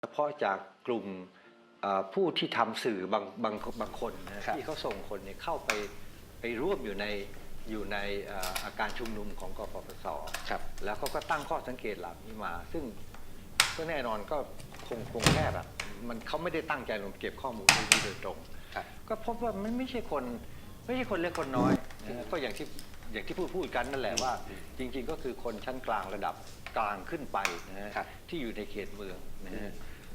เฉพาะจากกลุ่มเอ่อผู้ที่ทำสื่อบางบางบางคนนะครับที่เขาส่งคนเนี่ยเข้าไปไปร่วมอยู่ในอยู่ในเอ่ออาการชุมนุมของกปปสครับแล้วเขาก็ตั้งข้อสังเกตเหล่านี้มา ซึ่งก็แน่นอนก็คงคงแค่แบบมันเขาไม่ได้ตั้งใจลงเก็บข้อมูลเรื่องนี้โดยตรงครับก็พบว่ามันไม่ใช่คนไม่ใช่คนเล็กคนน้อยนะฮะก็อย่างที่อย่างที่พูดพูดกันนั่นแหละว่า จริง ๆ ก็คือคนชั้นกลางระดับกลางขึ้นไปนะฮะครับที่อยู่ในเขตเมืองนะฮะ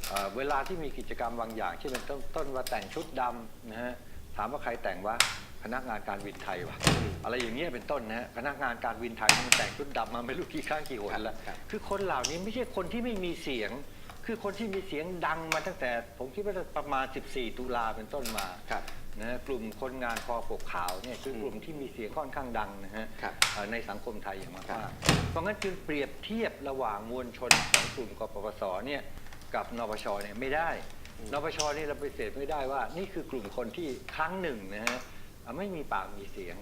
เอ่อเวลาที่มีกิจกรรมบางอย่างเช่นเป็นต้นต้นว่าแต่งชุดดำนะฮะถามว่าใครแต่งว่าพนักงานการวินไทยวะอะไรอย่างเงี้ยเป็นต้นนะฮะพนักงานการวินไทยมันแต่งชุดดำมาไม่รู้กี่ครั้งกี่หนแล้วครับคือคนเหล่านี้ไม่ใช่คนที่ไม่มีเสียง คือคนที่มีเสียงดังมาตั้งแต่ ผมคิดว่าประมาณ 14 ตุลาเป็นต้นมาครับนะฮะกลุ่มคนงานคอปกขาวเนี่ยคือกลุ่มที่มีเสียงค่อนข้างดังนะฮะครับเอ่อในสังคมไทยอย่างมากครับๆเพราะงั้นจึงเปรียบเทียบระหว่างมวลชนของกลุ่มกปปสเนี่ย กับนปชเนี่ยไม่ได้นปชนี่เราไปเสดไม่ได้ว่า นี่คือกลุ่มคนที่ครั้งหนึ่งนะฮะเอ่อไม่มีปากมีเสียง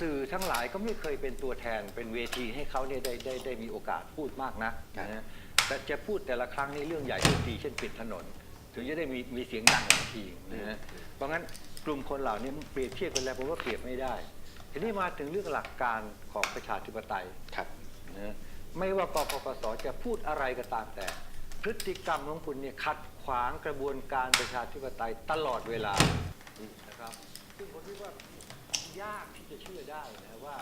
สื่อทั้งหลายก็ไม่เคยเป็นตัวแทนเป็นเวทีให้เขาเนี่ยได้ได้ได้มีโอกาสพูดมากนักนะฮะแต่จะพูดแต่ละครั้งนี่เรื่องใหญ่ทุกทีเช่นปิดถนน ถึงจะได้มีมีเสียงดังทันทีนะฮะเพราะงั้นกลุ่มคนเหล่านี้เปรียบเทียบกันแล้วผมว่าเปรียบไม่ได้ทีนี้มาถึงเรื่องหลักการของประชาธิปไตยครับนะฮะไม่ว่ากปปสจะพูดอะไรก็ตามแต่ พฤติกรรมของคุณเนี่ยขัดขวางกระบวนการประชาธิปไตยตลอดเวลานะครับซึ่งผมคิดว่ายากที่จะเชื่อได้นะว่า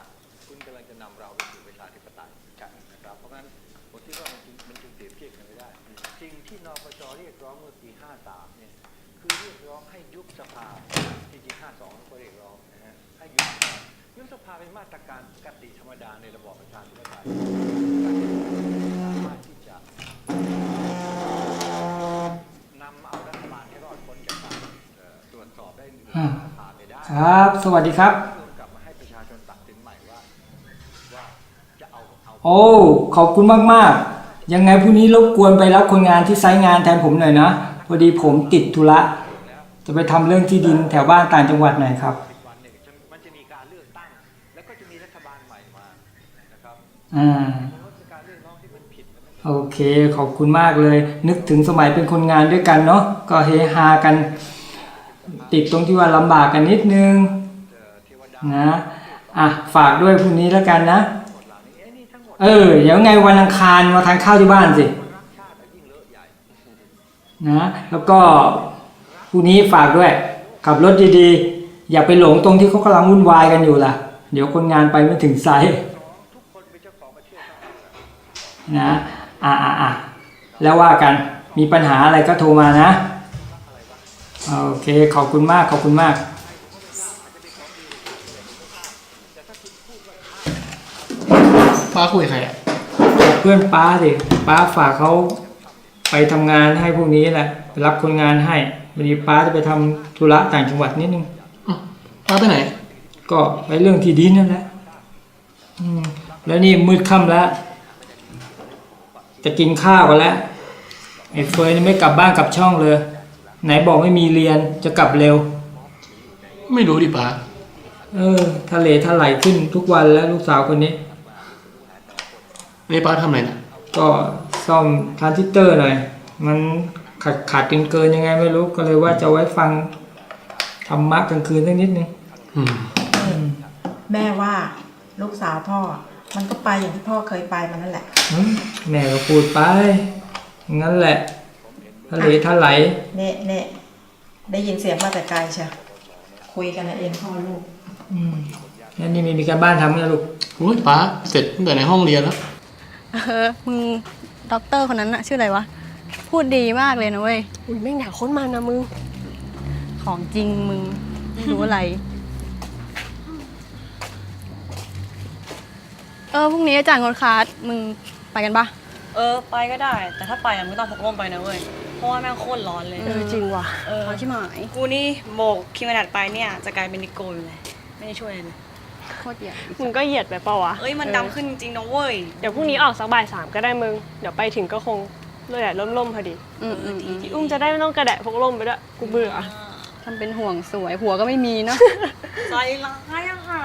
คุณกำลังจะนำเราไปสู่ประชาธิปไตยนะครับ เพราะงั้นผมคิดว่ามันจึงมันจึงเปรียบเทียบกันไม่ได้สิ่งที่นปชเรียกร้องเมื่อปี 53 เนี่ยคือเรียกร้องให้ยุบสภาจริงๆ52ก็เรียกร้องนะฮะให้ยุบสภายุบสภาเป็นมาตรการปกติธรรมดาในระบอบประชาธิปไตยสามารถที่จะ ครับ สวัสดีครับ โอ้ ขอบคุณมาก ๆ ยังไงพรุ่งนี้รบกวนไปรับคนงานที่ไซต์งานแทนผมหน่อยนะ พอดีผมติดธุระ จะไปทำเรื่องที่ดินแถวบ้านต่างจังหวัดหน่อยครับอ่าโอเค ขอบคุณมากเลย นึกถึงสมัยเป็นคนงานด้วยกันเนาะ ก็เฮฮากัน ติดตรงที่ว่าลำบากกันนิดนึงนะอะฝากด้วยพรุ่งนี้แล้วกันนะ เออเดี๋ยวไงวันอังคารมาทานข้าวที่บ้านสินะแล้วก็พรุ่งนี้ฝากด้วย ขับรถดีๆ อย่าไปหลงตรงที่เขากำลังวุ่นวายกันอยู่ล่ะ เดี๋ยวคนงานไปไม่ถึงไซส์ทุกคนเป็นเจ้าของประเทศทั้งนั้นนะอะอะอะแล้วว่ากันมีปัญหาอะไรก็โทรมานะ โอเค ขอบคุณมาก ขอบคุณมาก ป้าคุยกับใครอะเพื่อนป้าสิป้าฝากเขาไปทำงานให้พวกนี้แหละไปรับคนงานให้วันนี้ป้าจะไปทำธุระต่างจังหวัดนิดนึง อ้าวป้าไปไหน ก็ไปเรื่องที่ดินนั่นแหละอืมแล้วนี่มืดค่ำแล้ว จะกินข้าวกันแล้วไอ้เฟยนี่ไม่กลับบ้านกลับช่องเลย ไหนบอกไม่มีเรียนจะกลับเร็ว ไม่รู้ดิป้าเออ ทะเลทลายขึ้นทุกวันแล้วลูกสาวคนนี้ นี่ป้าทำอะไรนะก็ซ่อมทรานซิสเตอร์หน่อย มันขาดขาดเกินเกินยังไงไม่รู้ก็เลยว่าจะไว้ฟังธรรมะกลางคืนสักนิดนึงอืมแม่ว่าลูกสาวพ่อ มันก็ไปอย่างที่พ่อเคยไปมันนั่นแหละ อืมแม่ก็พูดไป งั้นแหละ ทะเลทลายเน่เน่ได้ยินเสียงมาแต่ไกลเชียวคุยกันนะเองพ่อลูกอืมแล้วนี่ไม่มีการบ้านทำไงลูกโอ้ยป้าเสร็จตั้งแต่ในห้องเรียนแล้ว เออ มึงด็อกเตอร์คนนั้นอะชื่ออะไรวะ พูดดีมากเลยนะเว้ย อุ้ยแม่งด่าค้นมานะมึง ของจริงมึง ไม่รู้อะไร เออพรุ่งนี้อาจารย์งดคลาสมึงไปกันปะเออ ไปก็ได้ แต่ถ้าไปอะไม่ต้องพกร่มไปนะเว้ยเพ ราะว่าแม่งโคตรร้อนเลย เออจริงว่ะเออ เอาชิบหายกูนี่โบกครีมกระดาษไปเนี่ย จะกลายเป็นนิโกอยู่เลย ไม่ได้ช่วยเลยโคตรใหญ่มึงก็เหยียดไปเปล่าวะเอ้ยมันดำขึ้นจริงๆนะเว้ยเดี๋ยวพรุ่งนี้ออกสักบ่ายสามก็ได้มึง เดี๋ยวไปถึงก็คงเลยแดดร่มๆพอดีอืมอืมอืมพี่อุ้มจะได้ไม่ต้องกระแดะพกร่มไปด้วยกูเบื่อ ทำเป็นห่วงสวยหัวก็ไม่มีเนาะใจร้ายอะค่ะ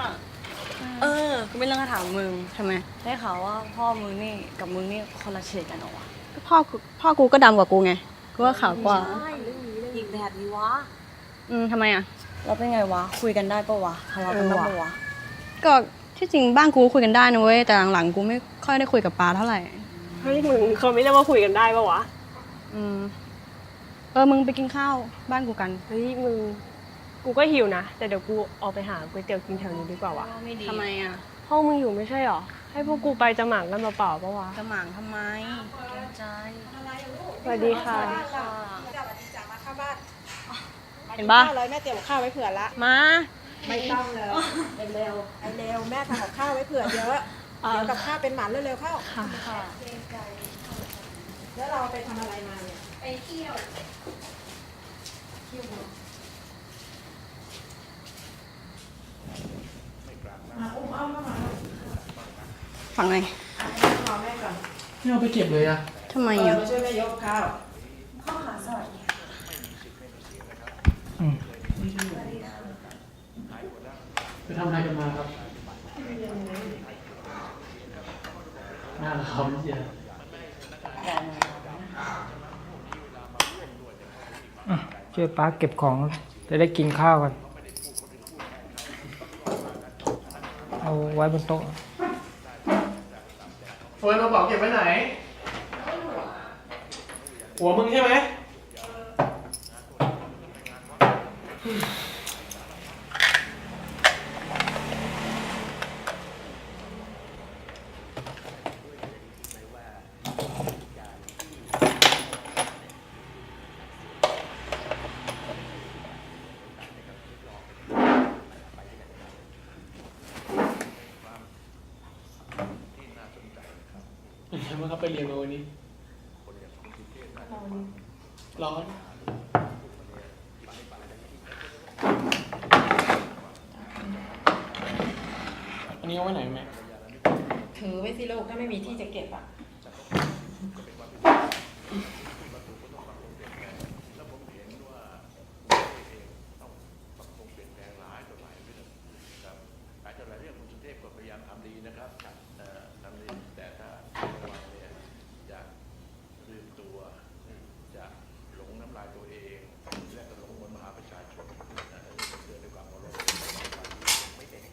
เออกูไม่เรื่องจะถามมึงทำไมได้ข่าวว่าพ่อมึงนี่กับมึงนี่คนละเฉดกันเหรอวะพ่อกูพ่อกูก็ดำกว่ากูไงกู ว่าขาวกว่า ใช่อีกแบบนี้วะอืมทำไมอะ เราเป็นไงวะ คุยกันได้ปะวะทะเลาะกันบ้างปะวะก็ที่จริงบ้านกูคุยกันได้นะเว้ยแต่หลังๆกูไม่ค่อยได้คุยกับปาเท่าไหร่ เฮ้ยมึงเขาไม่เรียกว่าคุยกันได้ปะวะอืมเออมึงไปกินข้าวบ้านกูกันเฮ้ยมึงกูก็หิวนะแต่เดี๋ยวกูออกไปหาก๋วยเตี๋ยวกินแถวนี้ดีกว่าวะทำไมอะ ห้องมึงอยู่ไม่ใช่หรอให้พวกกูไปจะหมางกันเปล่าๆปะวะ จะหมางทำไมใจสวัสดีค่ะ เห็นปะข้าวเลยแม่เตรียมกับข้าวไว้เผื่อละ มาไม่ต้องเลยเร็วๆไอ้เร็วแม่ทำกับข้าวไว้เผื่อเยอะเดี๋ยวกับข้าวเป็นหมันเร็วๆเข้าค่ะ แล้วเราไปทำอะไรมาเนี่ย ฝั่งไหนรอแม่ก่อนไม่เอาไปเก็บเลยอะทำไมเอออะ มาช่วยแม่ยกข้าวอืมไปทำอะไรกันมาครับหน้าเขาเสียอะช่วยป้าเก็บของจะได้กินข้าวกัน เอาไว้บนโต๊ะ เฟิร์นเอากระเป๋าเก็บไว้ไหน หัวมึงใช่ไหม เป็นไงบ้างครับไปเรียนมาวันนี้ ร้อน อันนี้เอาไว้ไหนแม่ถือไว้สิลูกถ้าไม่มีที่จะเก็บอะ อาจจะหลายเรื่องคุณสุเทพก็พยายามทำดีนะครับเอ่อ ทำดีแต่ถ้าระวังเนี่ยอยากตัวจะหลงน้ำลายตัวเอง และก็หลงมนต์มหาประชาชนเอ่อเตือนด้วยความเคารพไม่เอง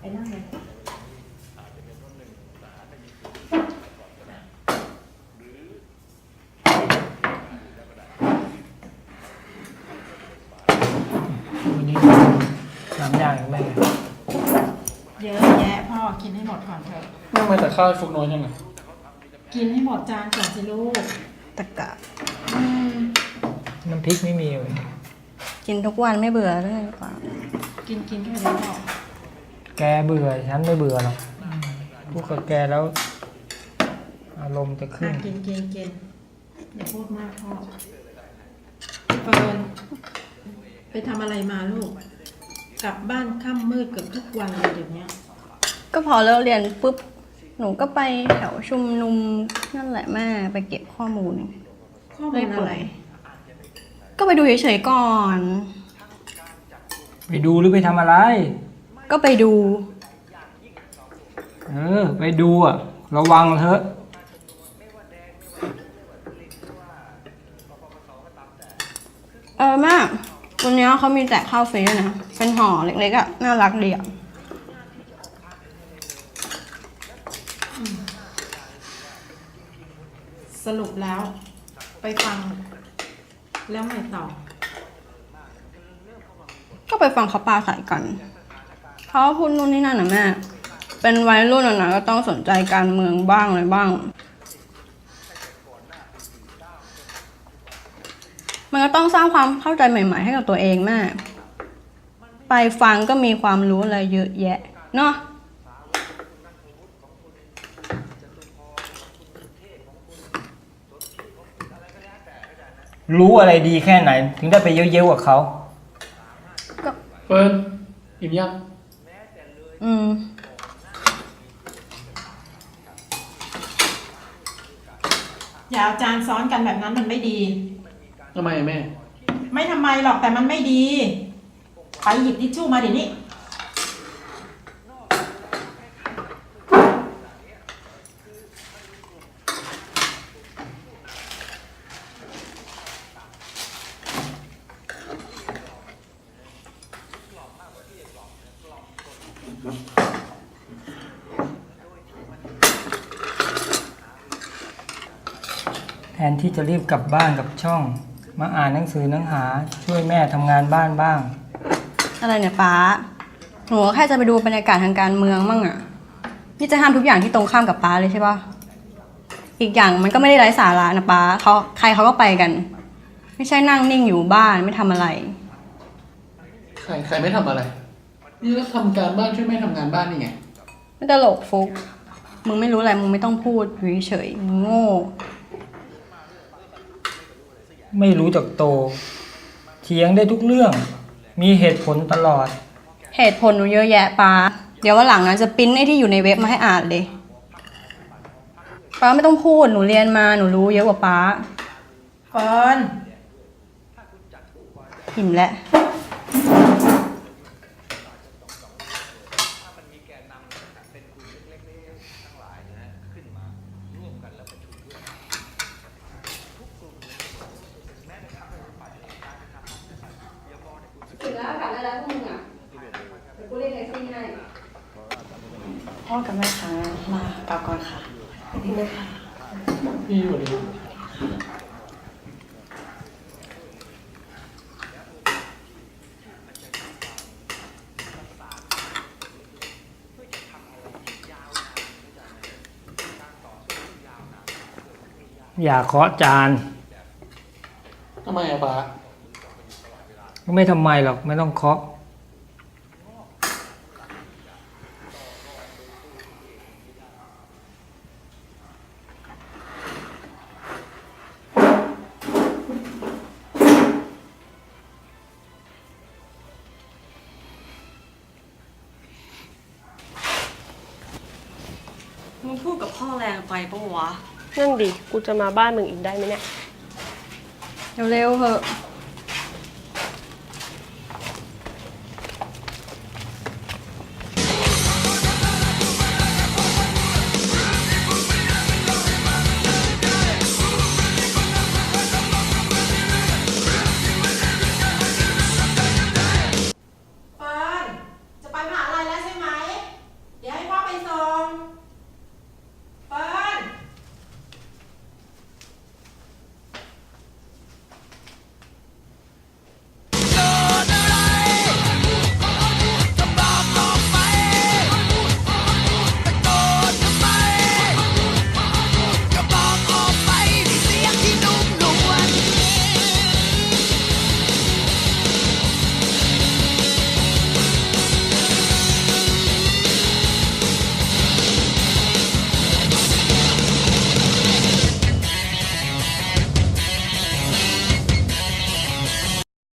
ไปนั่งเลย วันนี้สามอย่างแม่ เยอะแยะพ่อ กินให้หมดก่อนเถอะนั่งมาแต่ข้าวให้ฟุกน้อยจังอะกินให้หมดจานก่อนสิลูกตะกะ อืมน้ำพริกไม่มีเลยกินทุกวันไม่เบื่อเลยหรือเปล่ากินกินแค่นี้พอแกเบื่อฉันไม่เบื่อหรอกพูดกับแกแล้ว อารมณ์จะขึ้อะน กินกินกินอย่าพูดมากพ่อเฟิร์นไปทำอะไรมาลูก กลับบ้านค่ำมืดเกือบทุกวันเลยเดี๋ยวนี้ ก็พอเลิกเรียนปุ๊บ หนูก็ไปแถวชุมนุมนั่นแหละแม่ไปเก็บข้อมูลข้อมูลอะไร ก็ไปดูเฉยๆก่อน ไปดูหรือไปทำอะไร ก็ไปดู เออ ไปดูอะ ระวังเถอะ เออแม่วันนี้เขามีแจกข้าวฟรีด้วยนะ เป็นห่อเล็กๆอะ น่ารักดีอะ สรุปแล้วไปฟัง แล้วใหม่ต่อ ก็ไปฟังเขาปลาใส่กัน เขาพูดนู่นนี่นั่นนะแม่ เป็นวัยรุ่นอะนะก็ต้องสนใจการเมืองบ้างอะไรบ้าง มันก็ต้องสร้างความเข้าใจใหม่ ๆ ให้กับตัวเองแม่ ไปฟังก็มีความรู้อะไรเยอะแยะ เนาะ รู้อะไรดีแค่ไหน ถึงได้ไปเย้ยวๆกับเขา เฟิร์นอิ่มยังอืม อย่าเอาจานซ้อนกันแบบนั้นมันไม่ดี ทำไมอะแม่ ไม่ทำไมหรอกแต่มันไม่ดี ไปหยิบทิชชู่มาเดี๋ยวนี้ แทนที่จะรีบกลับบ้านกับช่อง มาอ่านหนังสือหนังหาช่วยแม่ทำงานบ้านบ้าง อะไรเนี่ยป้าหนูก็แค่จะไปดูบรรยากาศทางการเมืองมั่งอะนี่จะห้ามทุกอย่างที่ตรงข้ามกับป้าเลยใช่ปะอีกอย่างมันก็ไม่ได้ไร้สาระนะป้าเขาใครเขาก็ไปกัน ไม่ใช่นั่งนิ่งอยู่บ้านไม่ทำอะไร ใครใครไม่ทำอะไร นี่ก็ทำการบ้านช่วยแม่ทำงานบ้านนี่ไง ไม่ตลกฟุก มึงไม่รู้อะไร มึงไม่ต้องพูดอยู่เฉยๆมึงโง่ ไม่รู้จักโต เถียงได้ทุกเรื่อง มีเหตุผลตลอด เหตุผลหนูเยอะแยะป้า เดี๋ยววันหลังนะจะปริ้นไอ้ที่อยู่ในเว็บมาให้อ่านเลย ป้าไม่ต้องพูด หนูเรียนมาหนูรู้เยอะกว่าป้าเฟิร์นหิมแล้ว ถึงแล้วกลับได้แล้วพวกมึงอะเดี๋ยวกูเรียกแท็กซี่ให้ พ่อกับแม่คะมากลับก่อนค่ะ พี่อยู่ดี อย่าเคาะจาน ทำไมอะป้าไม่ทำไมหรอกไม่ต้องเคาะ มึงพูดกับพ่อแรงไปปะวะ นั่นดิ กูจะมาบ้านมึงอีกได้ไหมเนี่ย เร็วๆเหอะ